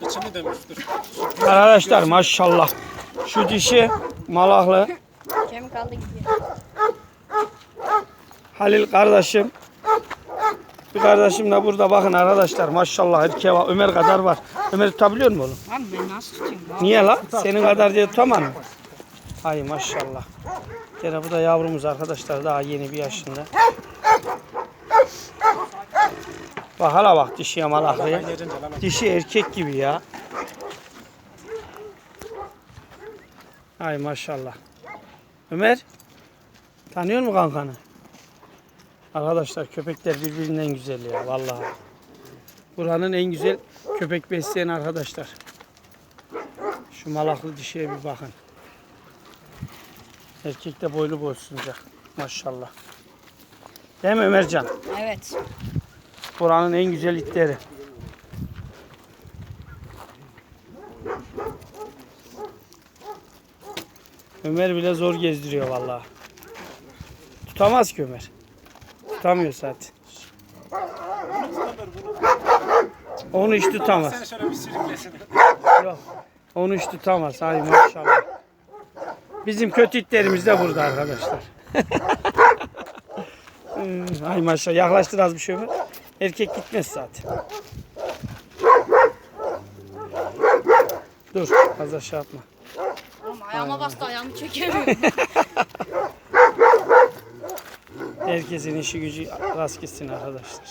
İçini demiştir. Arkadaşlar maşallah. Şu dişi malaklı. Kemik aldı gidiyor. Halil kardeşim. Bir kardeşim de burada bakın arkadaşlar maşallah erkeğe var. Ömer kadar var. Ömer tutabiliyor mu oğlum? Abi ben nasıl tutayım? Niye la? Senin kadar diye tutamam mı? Hay maşallah. Gene bu da yavrumuz arkadaşlar daha yeni bir yaşında. Bak hala bak dişiye malaklıya. Dişi erkek gibi ya. Hay maşallah. Ömer. Tanıyor mu kankanı? Arkadaşlar köpekler birbirinden güzel ya vallahi. Buranın en güzel köpek besleyen arkadaşlar. Şu malaklı dişiye bir bakın. Erkek de boylu boysunacak. Maşallah. Değil mi Ömercan? Evet. Buranın en güzel itleri. Ömer bile zor gezdiriyor vallahi. Tutamaz ki Ömer. Tutamıyor zaten. Onu hiç tutamaz. Sen şöyle bir sürüklesin. Yok. Onu hiç tutamaz. Ay maşallah. Bizim kötü itlerimiz de burada arkadaşlar. Hmm, Ay maşallah. Yaklaştır az bir şey mi? Erkek gitmez zaten. Dur. Fazla şey yapma. Ama ayağıma bastı ayağımı çekemiyorum. Herkesin işi gücü rast gitsin arkadaşlar.